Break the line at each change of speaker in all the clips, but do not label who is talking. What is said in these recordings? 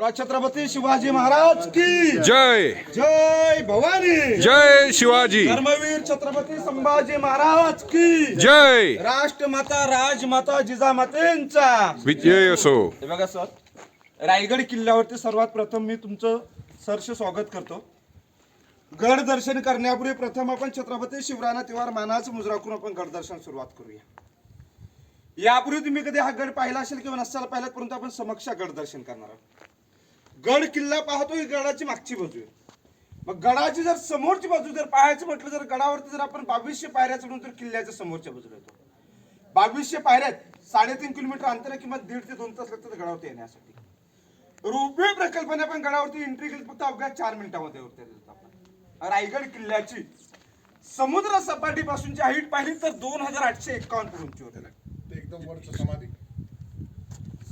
छत्रपती शिवाजी महाराज की
जय।
जय भवानी।
जय शिवाजी।
धर्मवीर छत्रपती संभाजी महाराज की
जय।
राष्ट्रमाता राजमाता जिजामातेंचा।
विजय असो
हे बघा सर रायगड किल्ल्यावरती सर्वात प्रथम मी तुमचं सरसे स्वागत करतो. गड दर्शन करण्यापूर्वी प्रथम आपण छत्रपती शिवरायांना तिवार मानाचं मुजरा करून आपण गड दर्शन सुरुवात करूया. यापूर्वी तुम्ही कधी हा गड पाहिला असेल किंवा नसाल पाहिला परंतु आपण समक्ष गड दर्शन करणार आहोत. गड किल्ला पाहतो ही गडाची मागची बाजू आहे. मग गडाची जर समोरची बाजू जर पाहायचं म्हटलं तर गडावरती जर आपण बावीसशे पायऱ्या चढून तर किल्ल्याच्या समोरच्या बाजूला येतो. बावीसशे पायऱ्यात साडेतीन किलोमीटर अंतर किंवा दीड ते दोन तास लागतात गडावरती येण्यासाठी. रुपये प्रकल्पाने आपण गडावरती एंट्री केली फक्त अवघ्या चार मिनिटामध्ये आपण. रायगड किल्ल्याची समुद्र सपाटीपासूनची हाईट पाहिली तर दोन हजार आठशे एकावन्न फूट उंची होते
एकदम वरचं समाधी.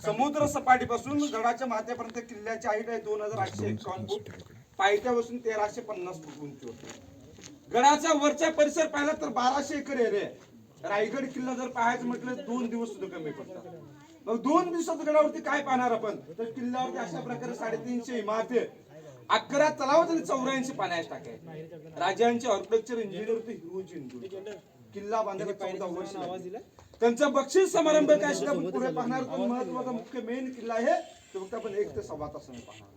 समुद्र सपाटीपासून गडाच्या माथ्यापर्यंत किल्ल्याची हाईट आहे दोन हजार आठशे एकावन्न फूट. पायथ्यापासून तेराशे पन्नास फूट उंची होते. गडाचा वरचा परिसर पाहिला तर बाराशे एकर एरिया आहे. रायगड किल्ला जर पाहायचं म्हटलं दोन दिवस सुद्धा कमी पडतात. मग दोन दिवसात गडावरती काय पाहणार आपण? तर किल्ल्यावरती अशा प्रकारे साडेतीनशे इमारती अकरा तलावात आणि चौऱ्याऐंशी पाण्याचे टाकाय राजांचे आर्किटेक्चर इंजिनियर होते हिरो किल्ला बांधायला चौदा वर्ष लागली. त्यांचा बक्षीस समारंभ काय असतो आपण पुढे पाहणार. पण महत्त्वाचा मुख्य मेन किल्ला आहे. तो फक्त आपण एक ते सव्वा तासाने पाहणार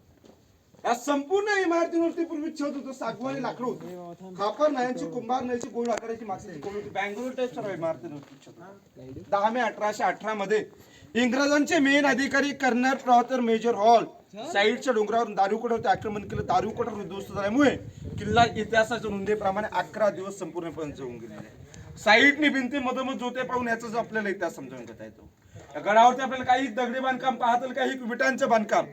या संपूर्ण इमारतीवरती पूर्वी छत होतं सागवानी लाकडं होतं. खापर नायांची कुंभार नायांची गोळ आकाराची मागची कोण होती? बँगलोर टाईप सर्व इमारतीवरती छत होतं. दहा मे अठराशे अठरा मध्ये इंग्रजांचे मेन अधिकारी कर्नल प्रॉतर मेजर हॉल. साईडच्या डोंगरावर दारुकोटावरती आक्रमण केलं. दारुकोटावर उद्ध्वस्त झाल्यामुळे किल्ला इतिहासाच्या नोंदीप्रमाणे अकरा दिवस संपूर्णपणे जळून गेलेला आहे. साईडनी भिंती मधोमध जोते पाहून याचं आपल्याला इतिहास समजावून घेता येतो. या गडावरती आपल्याला काही दगडी बांधकाम पाहतील काही विटांचं बांधकाम.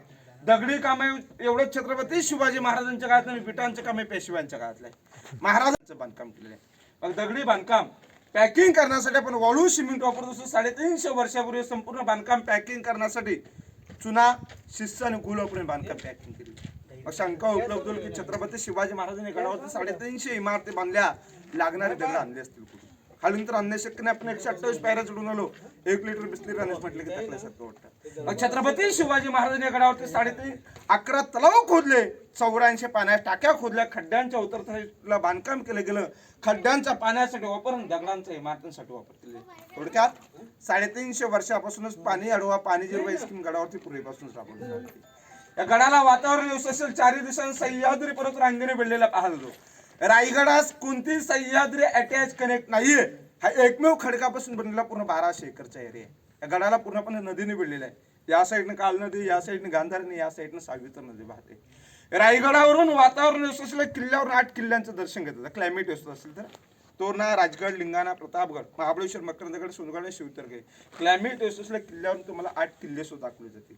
दगडी काम एवढंच छत्रपती शिवाजी महाराजांच्या काळात नाही विटांचं काम आहे पेशव्यांच्या काळातलं आहे. महाराजांचं बांधकाम केलेलं आहे. मग दगडी बांधकाम पॅकिंग करण्यासाठी आपण वाळू सिमेंट वापरत असतो. साडेतीनशे वर्षापूर्वी संपूर्ण बांधकाम पॅकिंग करण्यासाठी चुना शिस्त आणि गुल वापरून बांधकाम पॅकिंग केली मग शंका उपलब्ध होईल की छत्रपती शिवाजी महाराजांनी गडावरती साडेतीनशे इमारती बांधल्या लागणारे दगड आणले असतील खालून तर आणणे आपण एकशे अठ्ठावीस पायऱ्या चढून आलो. एक लिटर बिस्लेरी आणण्यास म्हटलं की टाकल्यासारखं वाटतं मग छत्रपती शिवाजी महाराजांनी गडावरती साडेतीन अकरा तलाव खोदले. चौऱ्याऐंशी पाण्या टाक्या खोदल्या. खड्ड्यांच्या उतरथाला बांधकाम केलं गेलं. खड्ड्यांच्या पाण्यासाठी वापरून दगडांचा इमारतींसाठी वापर केले. थोडक्यात साडेतीनशे वर्षापासूनच पाणी अडवा पाणी जिरवा स्कीम गडावरती पूर्वीपासूनच राबवली जाते या गडाला वातावरण व्यवस्था असेल चारही दिवसांत सह्याद्री परत रांगेने भिडलेला पाहतो रायगडास कोणती सह्याद्री अटॅच कनेक्ट नाहीये. हा एकमेव खडकापासून बनलेला पूर्ण बाराशे एकरचा एरिया या गडाला पूर्णपणे नदीने भिडलेला आहे. या साईडनं काल नदी या साईडनं गांधारी या साईडनं सावित्र नदी वाहते. रायगडावरून वातावरण व्यवस्था किल्ल्यावरून आठ किल्ल्यांचं दर्शन घेतात क्लायमेट व्यवस्था असेल तर. तोरणा राजगड लिंगाणा प्रतापगड महाबळेश्वर मकरंदगड सोनगड आणि शिवतरगड क्लायमेट व्यवस्था किल्ल्यावरून तुम्हाला आठ किल्ले सुद्धा दाखवले जातील.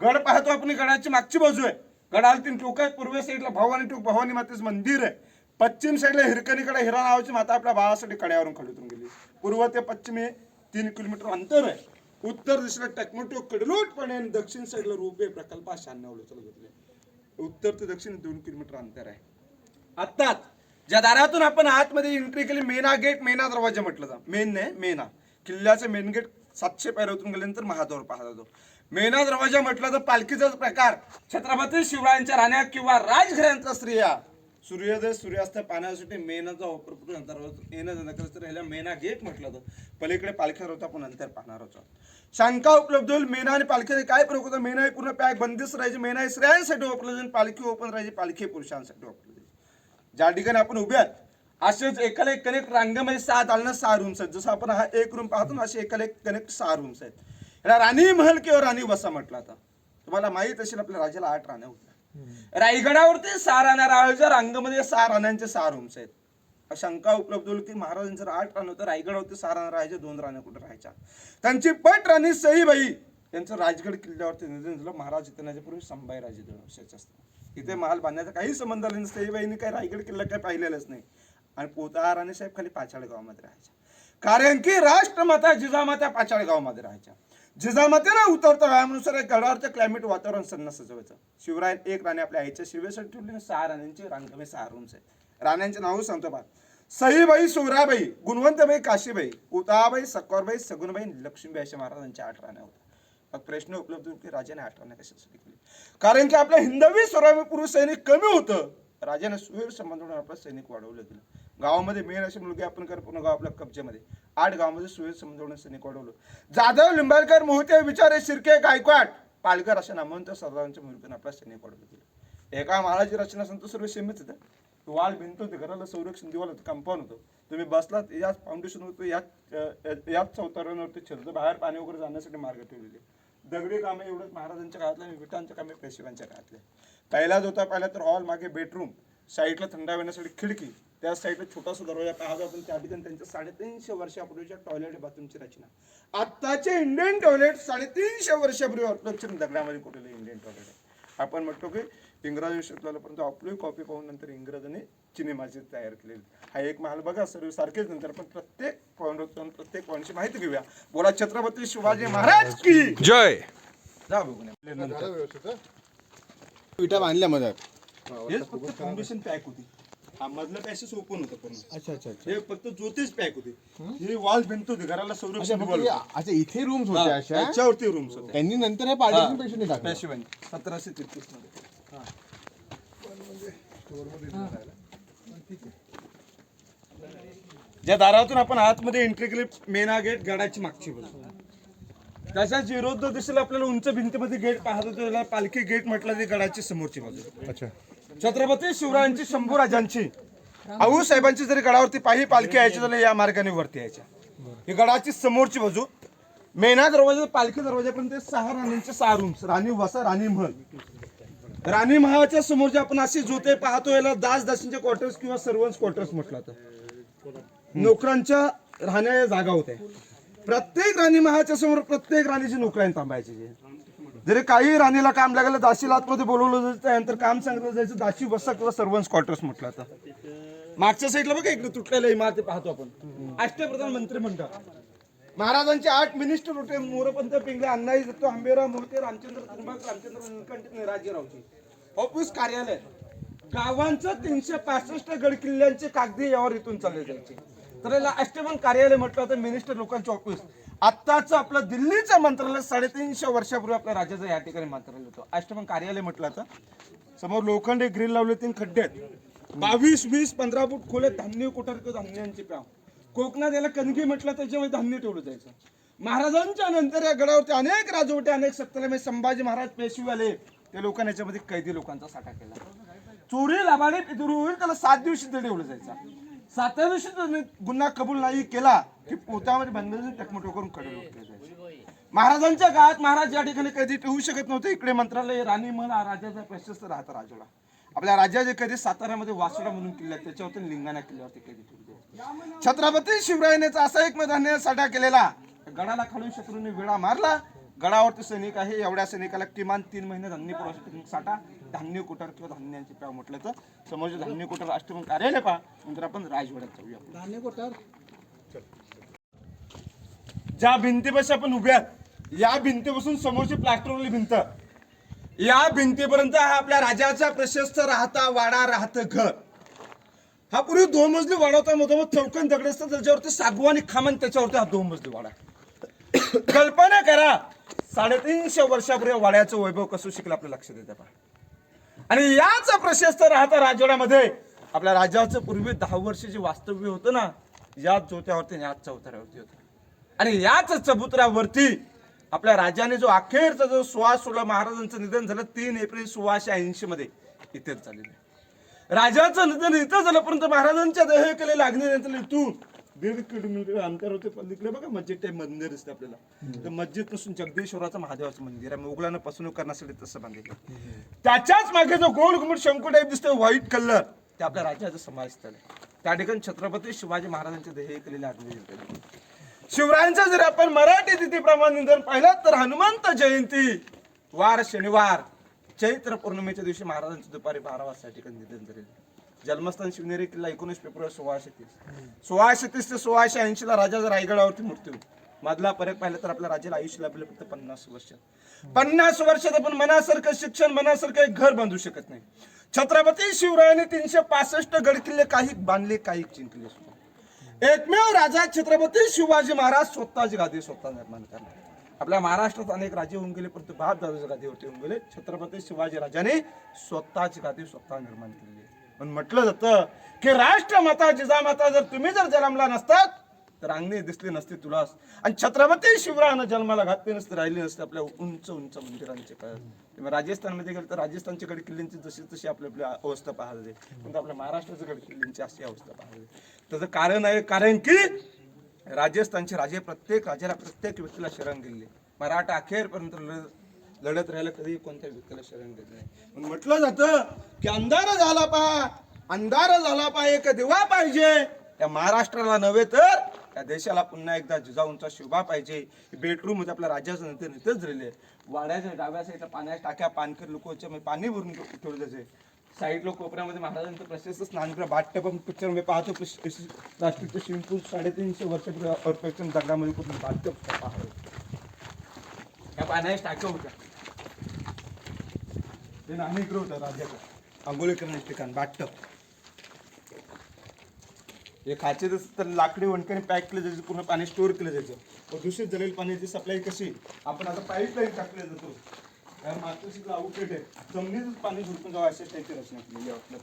गड पाहतो आपण गडाची मागची बाजू आहे. गडाला तीन टोक आहे पूर्व साईडला भवानी टोक भवानी मातेचं मंदिर आहे. पश्चिम साईडला हिरकणीकडे हिरा नावाची माता आपल्या भावासाठी कड्यावरून खडूतून गेली. पूर्व ते पश्चिमे तीन किलोमीटर अंतर आहे. उत्तर दिशेला टकमटो कडलोटपणे आणि दक्षिण साईडला रुपये प्रकल्प हा शहाण्णव चालू घेतले. उत्तर ते दक्षिण दोन किलोमीटर अंतर आहे. आत्ताच ज्या दारातून आपण आतमध्ये एंट्री केली मेना गेट मेना दरवाजा म्हटलं जा मेन नाही मेना किल्ल्याचं मेन गेट सातशे पायऱ्यातून गेल्यानंतर महाद्वार पाहला जातो मेना दरवाजा म्हटलं तर पालखीचाच प्रकार. छत्रपती शिवरायांच्या राण्या किंवा राजघरांच्या स्त्रिया. सूर्योदय सूर्यास्त पाहण्यासाठी मेनाचा वापर करून अंतर्गत येणं जाणं तर ह्याला मेना गेट म्हटलं तर पलीकडे पालख्यावर होता आपण नंतर पाहणार होतो शंका उपलब्ध होईल. मेना आणि पालखीने काय प्रयोग होता? मेना ही पूर्ण पॅक बंदिस्त राहायची. मेना ही स्त्रियांसाठी वापरलं जाईल. पालखी ओपन राहायची. पालखी पुरुषांसाठी वापरली जायची ज्या ठिकाणी आपण उभे आहात असेच एकाला एक कनेक्ट रांगेमध्ये सात दालना सहा रूम्स आहेत. जसं आपण हा एक रूम पाहतो ना असे एकाला एक कनेक्ट सहा रूम्स आहेत. ह्याला राणी महल किंवा राणी बसा म्हटलं आता तुम्हाला माहीत असेल आपल्या राजाला आठ राण्या होत्या. रायगडावरती सहा राण्या राहायच्या रांगेमध्ये सहा राण्यांचे सहा रूम्स आहेत. शंका उपलब्ध होईल की महाराजांचं आठ रान होतं रायगडावरती सहा राहायचे राहायच्या दोन राण्या कुठे राहायच्या? त्यांची पट राणी सईबाई यांचं राजगड किल्ल्यावरती निधन झालं. महाराज इतनाच्या पूर्वी संभाई राजे दोन वर्षाचे असतात. इथे महाल बांधण्याचा काही संबंध आला नाही. सईबाईंनी काही रायगड किल्ला काही पाहिलेलाच नाही. आणि पोता राणे साहेब खाली पाचाळे गावामध्ये राहायच्या. कारण की राष्ट्रमाता जिजामाता पाचाळे गावामध्ये राहायच्या. जिजामातेला उतरता व्यायामानुसार एक गडावरचं क्लायमेट वातावरण सन्न सजवायचं शिवराय एक राणी आपल्या आईच्या शिवेसाठी ठेवली सहा राण्यांची रांगमे सहा रूम्स आहेत. राण्यांचे नाव सांगतो बा. सईबाई सोराबाई गुणवंतबाई काशीबाई उताबाई सकोरबाई सगुनबाई लक्ष्मीबाई अशा महाराजांच्या आठ राण्या होत्या. मग प्रश्न उपलब्ध होतो की राजाने राण्या कशासाठी केली? कारण की आपल्या हिंदवी स्वरावी पुरुष सैनिक कमी होतं. राजाने सुवीर संबंध म्हणून आपलं सैनिक वाढवलं गेलं. गावामध्ये मेन असे मुलगे आपण कर पूर्ण गाव आपल्या कब्जेमध्ये. आठ गावामध्ये सुहेल समजवण्यासाठी म्हणून वाढवलं जाधव लिंबाळकर मोहिते विचारे शिर्के गायकवाड. पालकर अशा नामवंत सरदारांच्या मुलगीने आपल्या सैनिक वाढवलं गेलं एका महाराजी रचना संत सर्व सेमीच होतं वाल भिंत होते घराला संरक्षण दिवाल होतं कंपाऊंड होतं. तुम्ही बसलात याच फाउंडेशन होतं याच याच चौताऱ्यांवरती छेडतं बाहेर पाणी वगैरे जाण्यासाठी मार्ग ठेवलेले. दगडी कामे एवढंच महाराजांच्या काळातले आणि विटांच्या कामे पेशवांच्या काळातले पहिला जो होता पहिला तर हॉल मागे बेडरूम साईडला थंडा येण्यासाठी खिडकी. त्या साईडला छोटासा दरवाजा पाहतो आपण त्या ठिकाणी त्यांच्या साडेतीनशे वर्षापूर्वीच्या टॉयलेट बाथरूमची रचना. आत्ताचे इंडियन टॉयलेट साडेतीनशे वर्षापूर्वी ऑर्थोडॉक्सच्या दगडामध्ये कुठले इंडियन टॉयलेट आहे. आपण म्हणतो की इंग्रजी शोधला परंतु आपली कॉपी पाहून नंतर इंग्रजांनी चिनी मस्जिद तयार केलेली. हा एक महाल बघा सर्व सारखेच नंतर पण प्रत्येक पॉईंट प्रत्येक पॉईंटची माहिती घेऊया. बोला छत्रपती शिवाजी महाराज की
जय!
जा बघून
विटा बांधल्या मधात.
हेच फक्त फाउंडेशन पॅक होती. हा मधलं पॅसेस ओपन होतं पूर्ण.
अच्छा अच्छा अच्छा.
हे फक्त ज्योतिष पॅक होती. ही वॉल भिंत होती घराला
अच्छा
संरक्षण
फक्त
wall होतं.
अच्छा इथे रूम्स
हा,
होत्या अशा?
त्याच्यावरती रूम्स होते
त्यांनी नंतर हे पार्टिशन पेशंट टाकलं.
पेशवानी सतराशे तेहतीसमध्ये. ज्या दारातून आपण आतमध्ये एंट्री केली मेना गेट गडाची मागची बाजू. त्याच्याच विरुद्ध दिसेल आपल्याला उंच भिंतीमध्ये गेट पाहत होतो त्याला पालखी गेट म्हटलं ते गडाची समोरची बाजू.
अच्छा.
छत्रपती शिवरायांची शंभू राजांची. आऊ साहेबांची जरी गडावरती पाही पालखी यायची तर या मार्गाने वरती यायच्या. ही गडाची समोरची बाजू. मेना दरवाजा पालखी दरवाजापर्यंत सहा राणींचे सहा रूम्स राणी वसा राणी महल. राणी महाच्या समोर जे आपण अशी जोते पाहतो याला दास दासींचे क्वार्टर्स किंवा सर्वन्स क्वार्टर्स म्हटलं तर नोकरांच्या राहण्या जागा होत्या. प्रत्येक राणी महाच्या समोर प्रत्येक राणीची नोकऱ्याने थांबायची. जरी काही राणीला काम लागलं दाशी आतमध्ये बोलवलं जायचं त्यानंतर काम सांगितलं जायचं दाशी वसा किंवा सर्वन्स क्वार्टर्स म्हटलं आता. मागच्या साईडला बघा इकडे तुटलेल्या इमारती पाहतो आपण. अष्टप्रधान मंत्रिमंडळ. महाराजांचे आठ मिनिस्टर होते मोरपंत पिंगले अण्णाई दत्तो आंबेराव मोहिते रामचंद्र त्र्यंबक रामचंद्र निळकंठ ऑफिस कार्यालय. गावांचं तीनशे पासष्ट गड किल्ल्यांचे कागदी यावर इथून चालले जायचे. तर याला अष्टमन कार्यालय म्हटलं होतं मिनिस्टर लोकांचे ऑफिस आत्ताचं आपलं दिल्लीचं मंत्रालय साडेतीनशे वर्षापूर्वी आपल्या राज्याचं या ठिकाणी मंत्रालय होतं. अष्टमन कार्यालय म्हटलं तर समोर लोखंडी ग्रिल लावले तीन खड्डे आहेत. बावीस वीस पंधरा फूट खोले धान्य कुठं? धान्यांची काम कोकणात याला कणगी म्हटलं त्याच्यामध्ये धान्य ठेवलं जायचं. महाराजांच्या नंतर या गडावरती अनेक राजवटे अनेक सत्तरमे संभाजी महाराज पेशवीवाले त्या लोकांनी याच्यामध्ये कैदी लोकांचा साठा केला. चोरी लाभाने होईल त्याला सात दिवशी ते ठेवलं जायचं. सातव्या दिवशी गुन्हा कबूल नाही केला की पोतामध्ये बंधन टकमटो करून कडे महाराजांच्या काळात महाराज या ठिकाणी कधी ठेवू शकत नव्हते. इकडे मंत्रालय राणी म्हणा हा राजाचा प्रशस्त राहता राजोला आपल्या राज्याचे कधी साताऱ्यामध्ये वासुडा म्हणून किल्ला त्याच्यावरती लिंगाणा किल्ल्यावरती कधी छत्रपती शिवरायानेचा असा एक धान्य साठा केलेला. गडाला खालून शत्रूंनी वेळा मारला. गडावरती सैनिक आहे एवढ्या सैनिकाला किमान तीन महिने धान्य पुरवठा साठा धान्य कुटार किंवा धान्यांची प्याव म्हटलं तर समोरचे धान्य कुटार अष्टमन कार्यालय पहा. नंतर आपण राजवाड्यात जाऊया. धान्य कुटार ज्या भिंतीपाशी आपण उभ्या या भिंतीपासून समोरची प्लास्टरवरली भिंत. या भिंतीपर्यंत हा आपल्या राजाचा प्रशस्त राहता वाडा राहत घर. हा पूर्वी दोन मजली वाडा होता मधोमध चौकन दगड असतात त्याच्यावरती सागवान आणि खामन त्याच्यावरती हा दोन मजली वाडा. कल्पना करा साडेतीनशे वर्षापूर्वी वाड्याचं वैभव कसं शिकलं आपल्या लक्षात येतं पहा. आणि याच प्रशस्त राहता राजवाड्यामध्ये. आपल्या राजाचं पूर्वी दहा वर्ष जे वास्तव्य होतं ना याच जोत्यावरती आणि याच चौथऱ्यावरती होतं. आणि याच चबुतऱ्यावरती आपल्या राजाने जो अखेरचा जो सुहास सोळा महाराजांचं निधन झालं तीन एप्रिल सोळाशे ऐंशी मध्ये इथेच झालेलं राजाचं निधन इथं झालं परंतु महाराजांच्या देहकेले लागणे तू दीड किलोमीटर अंतरावरती पलीकडे बघा मस्जिद टाईप मंदिर दिसते आपल्याला. तर मस्जिदपासून जगदीश्वराचं महादेवाचं मंदिर आहे. मुघलांना फसवणूक करण्यासाठी तसं बांधलेलं त्याच्याच मागे जो गोल घुमट शंकू टाईप दिसतोय व्हाईट कलर ते आपल्या राज्याचं समाजस्थळ आहे. त्या ठिकाणी छत्रपती शिवाजी महाराजांचे देह केलेले आढळले शिवरायांचं जर आपण मराठी तिथीप्रमाणे निधन पाहिलं तर हनुमंत जयंती. वार शनिवार. चैत्र पौर्णिमेच्या दिवशी महाराजांचं दुपारी बारा वाजता ठिकाणी निधन झालेलं जन्मस्थान शिवनेरी किल्ला एकोणीस फेब्रुवारी सोळाशे तीस. सोळाशे तीस ते सोळाशे ऐंशी ला राजाचा रायगडावरती मृत्यू मधला फरक पाहिला तर आपल्या राज्याला आयुष्य लाभले फक्त पन्नास वर्ष. पन्नास वर्षात आपण मनासारखं शिक्षण मनासारखं एक घर बांधू शकत नाही. छत्रपती शिवरायाने तीनशे पासष्ट गड किल्ले काही बांधले काही जिंकले एकमेव राजा छत्रपती शिवाजी महाराज स्वतःची गादी स्वतः निर्माण करणार. आपल्या महाराष्ट्रात अनेक राज्य होऊन गेले परंतु बाप दादाच्या गादीवरती होऊन गेले. छत्रपती शिवाजी राजाने स्वतःची गादी स्वतः निर्माण केली पण म्हटलं जातं की राष्ट्रमाता जिजामाता जर तुम्ही जर जन्मला नसतात तर अंगणे दिसली नसती तुला आणि छत्रपती शिवरायानं जन्माला घातली नसते राहिली नसते आपल्या उंच उंच मंदिरांचे काय तुम्ही राजस्थानमध्ये गेलं तर राजस्थानच्या गड किल्ल्यांची जशी तशी आपली आपली अवस्था पाहायला जाईल. पण आपल्या महाराष्ट्राच्या गड किल्ल्यांची अशी अवस्था पाहायला त्याचं कारण आहे कारण की राजस्थानचे राजे प्रत्येक राजाला प्रत्येक व्यक्तीला शरण गेले मराठा अखेरपर्यंत लढत राहायला कधी कोणत्या व्यक्तीला शरण देत नाही. पण म्हटलं जातं की अंधार झाला पहा. अंधार झाला पहा. एक दिवा पाहिजे. त्या महाराष्ट्राला नव्हे तर त्या देशाला पुन्हा एकदा जिजाऊंचा शोभा पाहिजे. बेडरूममध्ये आपल्या राज्याचं नेते नेतेच राहिले वाड्याच्या डाव्या साईडला पाण्याच्या टाक्या पानकर लोक पाणी भरून ठेवले साईडला कोपऱ्यामध्ये महाराजांचं प्रशस्त स्नानगृह बाटटप पिक्चर मी पाहतो राष्ट्रीय स्विमिंग पूल साडेतीनशे वर्षापेक्षा दगडामध्ये कुठून बाटटप पाहतो या पाण्याच्या टाक्या होत्या. ते नाणीगृह होतं राज्याचं आंघोळी करण्याचं ठिकाण बाटटप हे खायचे तर लाकडी वणकाने पॅक केलं जायचं पूर्ण पाणी स्टोअर केलं जायचं. व दूषित झालेली पाण्याची सप्लाय कशी आपण आता पाईपलाईन टाकले जातो. या मातोश्रीला आउटलेट आहे. जमिनीतच पाणी झुडपून जावं अशा त्याची रचना केलेली आउटलेट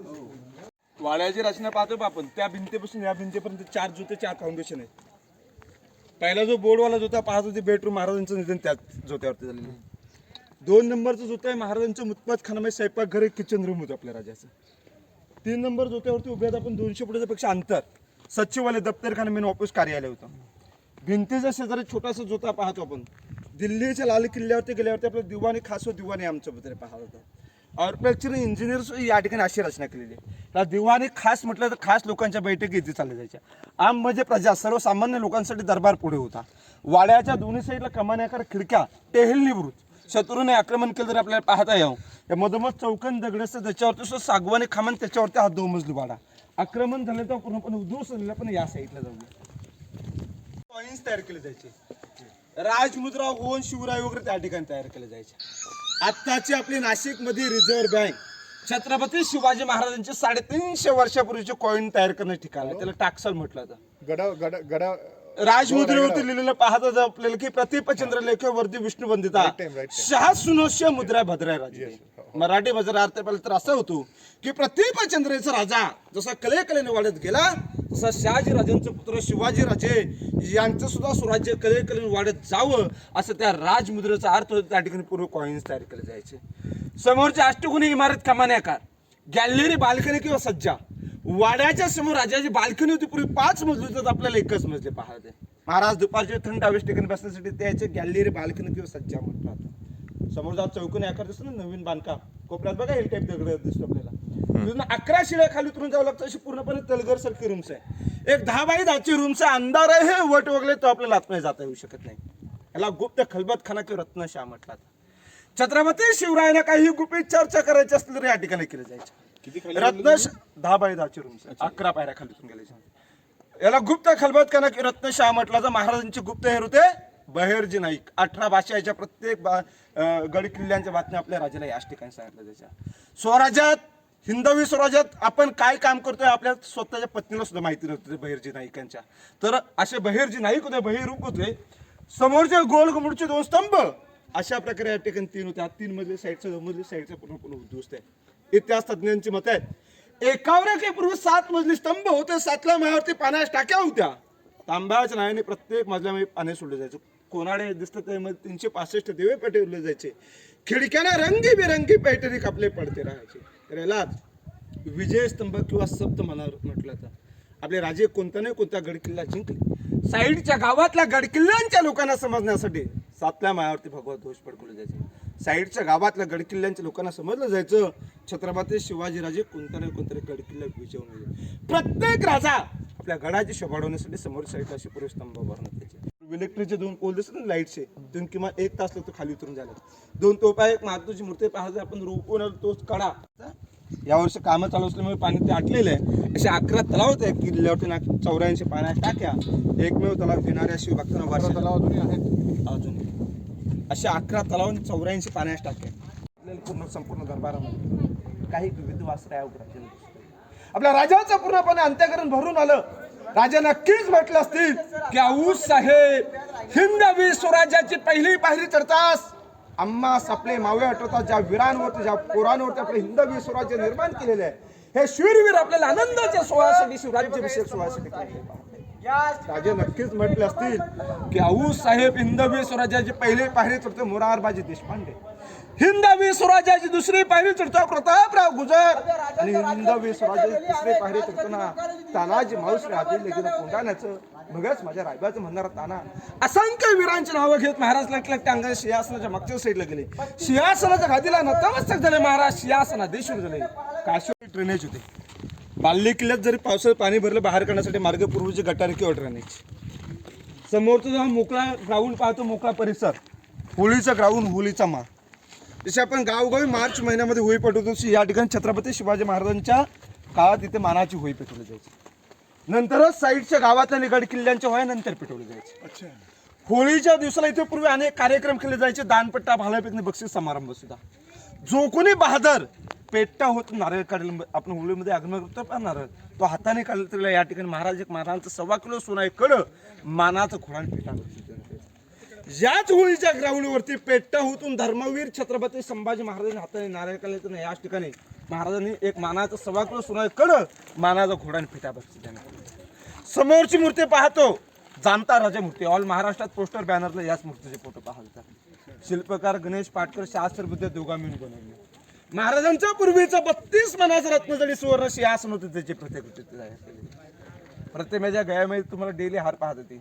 हो. वाड्याची रचना पाहतो बा आपण. त्या भिंतीपासून या भिंतीपर्यंत चार जुते चार फाउंडेशन आहेत. पहिला जो बोर्डवाला जोता पाहत ते बेडरूम महाराजांचं निधन त्याच जोत्यावरती झालेलं दोन नंबरचं जोतं आहे महाराजांचं मुतपात खानामध्ये स्वयंपाकघर एक किचन रूम होतं आपल्या राजाचं तीन नंबर जोत्यावरती उभे आहेत आपण दोनशे फुटाच्या पेक्षा अंतर. सचिवालय दप्तरखाना मेन ऑफिस कार्यालय होतं. भिंतीच्या शेजारी छोटासा जोता पाहतो आपण. दिल्लीच्या लाल किल्ल्यावरती गेल्यावरती आपलं दिवाणी खास दिवाणी आमच्या बद्दल पाहत होतं. आर्किटेक्चर इंजिनियर या ठिकाणी अशी रचना केलेली आहे. त्या दिवाणी खास म्हटलं तर खास लोकांच्या बैठकी इथे चालल्या जायच्या. आम म्हणजे प्रजा सर्वसामान्य लोकांसाठी दरबार पुढे होता. वाड्याच्या दोन्ही साईडला कमान्याकार खिडक्या टेहेल निवृत्त. शत्रूने आक्रमण केलं तरी आपल्याला पाहता यावं. या मधोमध चौकन दगडस त्याच्यावरती सुद्धा सागवाने खामान त्याच्यावरती हा दोन मजली वाडा. आक्रमण झालं तर पूर्णपणे उद्धवस झालेला पण या साईडला जाऊया कॉइन्स तयार केले जायचे. राजमुद्रा होऊन शिवराय वगैरे त्या ठिकाणी तयार केले जायचे. आत्ताची आपली नाशिकमध्ये रिझर्व्ह बँक. छत्रपती शिवाजी महाराजांचे साडेतीनशे वर्षापूर्वीचे कॉईन तयार करण्याचे ठिकाण आहे. त्याला टाकसाल म्हटलं जातं.
गडा गडा गडा.
राजमुद्रेवरती लिहिलेलं पाहता जर आपल्याला की प्रतिपचंद्र Vishnu
Right time, right time.
सहा सुनोश्य मुद्रा भद्राय राजे. मराठी बाजार अर्थ पाहिलं तर असं होतो की प्रतिपचंद्रेचा राजा जसा कले कलेने वाढत गेला तसा शहाजीराजांचं पुत्र शिवाजीराजे यांचं सुद्धा स्वराज्य कले वाढत जावं असं त्या राजमुद्रेचा अर्थ होता. त्या ठिकाणी पूर्व कॉइन्स तयार केले जायचे. समोरचे अष्टगुणी इमारत कमान्याकार गॅलरी बाल्कनी किंवा सज्जा? वाड्याच्या समोर राजाची बाल्कनी होती. पूर्वी पाच मजली तर आपल्याला एकच मजले पाहते महाराज दुपारचे थंड हवेस ठिकाणी बसण्यासाठी त्याचे गॅलरी बाल्कनी किंवा सज्जा म्हणतात. समोर जात चौकोनी आकार दिसतो ना नवीन बांधकाम. कोपऱ्यात बघा हेल टाईप दगड दिसतो आपल्याला. तिथून अकरा शिड्या खाली उतरून जावं लागतं अशी पूर्णपणे तलगर सारखी रूम्स आहे. एक दहा बाय दहाची रूम्स आहे अंधार आहे हे वट वगैरे तो आपल्याला आतमध्ये जाता येऊ शकत नाही. याला गुप्त खलबत खाना किंवा रत्नशाह म्हटलं. छत्रपती शिवरायांना काही गुपित चर्चा करायची असली तर या ठिकाणी केली जायची. रत्न दहा बाय दहाची रूम्स अकरा पायऱ्या खाली उतरून गेले. याला गुप्त खलबत खाना किंवा रत्नशाह म्हटलं तर महाराजांचे गुप्त हेर होते बहेरजी नाईक अठरा भाषा याच्या प्रत्येक बा- अं, गड किल्ल्यांच्या बातम्या आपल्या राजाला याच ठिकाणी सांगितल्या जायच्या. स्वराज्यात हिंदवी स्वराज्यात आपण काय काम करतोय आपल्या स्वतःच्या पत्नीला सुद्धा माहिती नव्हतं बहिरजी नाईकांच्या. तर असे बहिरजी नाईक होते बहिरूप होते समोरचे गोल घुमडचे दोन स्तंभ अशा प्रकारे या ठिकाणी तीन होत्या तीन मधले साईडचं दोन मधले पूर्ण पूर्ण उद्ध्वस्त आहे. इतिहास तज्ज्ञांची मत आहेत. एकावर एक पूर्वी सात मजली स्तंभ होते सातल्या मायावरती पाण्याच्या टाक्या होत्या. तांब्याच्या नावाने प्रत्येक मजल्यामध्ये पाणी सोडले जायचं. कोणाडे दिसतं त्यामध्ये तीनशे पासष्ट दिवे पेटवले जायचे. खिडक्यांना रंगीबिरंगी पैठणी कापले पडते राहायचे. तर यालाच विजय स्तंभ किंवा सप्त म्हणावर म्हटलं तर आपले राजे कोणता नाही कोणता गडकिल्ला जिंकले. साईडच्या गावातल्या गडकिल्ल्यांच्या लोकांना समजण्यासाठी सातल्या मायावरती भगवत ध्वज पडकवले जायचे. साईडच्या गावातल्या गडकिल्ल्यांच्या लोकांना समजलं जायचं छत्रपती शिवाजीराजे कोणता नाही कोणतरी गडकिल्ला विजवून प्रत्येक राजा आपल्या गडाची शोभाडवण्यासाठी समोर साईडला असे स्तंभ उभारण्यात यायचे. इलेक्ट्रिकचे दोन पोल दिसत ना लाईटचे तिथून किमान एक तास लागतो खाली उतरून जायला. दोन तोपा एक महात्माची मूर्ती पाहायचं आपण रोपून तोच कडा. यावर्षी कामं चालू असल्यामुळे पाणी ते आटलेलं आहे. असे अकरा तलाव होते किल्ल्यावरती ना चौऱ्याऐंशी पाण्याच्या टाक्या. एकमेव तलाव घेणाऱ्या शिवभक्तांना वर्षाला
तलाव अजूनही आहेत.
अजून. अशा अकरा तलाव आणि चौऱ्याऐंशी पाण्याच्या टाक्या. आपल्याला पूर्ण संपूर्ण दरबारामध्ये काही विविध वासऱ्या उभ्या दिसतात. आपल्या राजाचं पूर्णपणे अंत्यकरण भरून आलं. राजा नक्कीच म्हटलं असतील की आऊस साहेब हिंदवी स्वराज्याची पहिली पायरी चढतास आम्हा आपले मावे आठवतात ज्या वीरांवरती ज्या पोरांवरती आपले हिंदवी स्वराज्य निर्माण केलेले आहे हे शूरवीर आपल्याला आनंदाच्या सोहळ्यासाठी शिवराज्याभिषेक सोहळ्यासाठी आहे. राजे नक्कीच म्हटले असतील की आऊस साहेब हिंदवी स्वराज्याची पहिली पायरी चढतो मोरारबाजी देशपांडे. हिंदवी स्वराज्याची दुसरी पायरी चढतो प्रतापराव गुजर. आणि हिंदवी स्वराज्याची तिसरी पायरी चढताना तानाजी माऊस आदिल लगीन कोंडाण्याचं. मगच माझ्या रायबाचं म्हणणारा ताना. असंख्य वीरांची नावं घेत महाराज लागल्या त्या अंगाने सिंहासनाच्या मागच्या साईडला गेले. सिंहासनाच्या खादीला नतमस्तक झाले महाराज सिंहासनाधीश्वर झाले. काश्मीर ड्रेनेज होते. बाल्ली किल्ल्यात जरी पावसाळ्यात पाणी भरलं बाहेर काढण्यासाठी मार्ग पूर्वीची गटारी किंवा ड्रेनेज. समोरचा जेव्हा मोकळा ग्राउंड पाहतो मोकळा परिसर होळीचा ग्राउंड होळीचा मा जसे आपण गावोगावी मार्च महिन्यामध्ये होळी पेटवतो तशी या ठिकाणी छत्रपती शिवाजी महाराजांच्या काळात इथे मानाची होळी पेटवली जायची. नंतरच साईडच्या गावातल्या निगड किल्ल्यांच्या होळ्या नंतर पेटवली जायची. होळीच्या दिवसाला इथे पूर्वी अनेक कार्यक्रम केले जायचे दानपट्टा भालाफेकणे बक्षीस समारंभ सुद्धा. जो कोणी बहादर पेट्टा होतो नारळ काढलं आपण होळीमध्ये आगमन करतो. पण नारळ तो हाताने काढला तरी या ठिकाणी महाराज एक महाराजांचं सव्वा किलो सोना कळ मानाचं खोडान पेटा याच होळीच्या ग्राउंडवरती पेट्टा होतून धर्मवीर छत्रपती संभाजी महाराजांनी हाताने नारळ काढले तर याच ठिकाणी महाराजांनी एक मानाचं सव्वा किलो सोना कळ कड मानाचा घोडान पेटा बक्षीस समोरची मूर्ती पाहतो. जाणता राजा मूर्ती ऑल महाराष्ट्रात पोस्टर बॅनरला याच मूर्तीचे फोटो पाहतात शिल्पकार गणेश पाटकर शास्त्रबुद्ध दोघा मिळून बनवले. महाराजांच्या पूर्वीचं बत्तीस मनाचं रत्नजडी सुवर्ण आसन होते त्याची प्रत्येक प्रतिमेच्या गयामध्ये तुम्हाला डेली हार पाहत होती.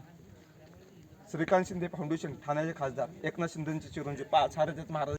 श्रीकांत शिंदे फाउंडेशन ठाण्याचे खासदार एकनाथ शिंदेचे चिरंजीव पाच हार महाराज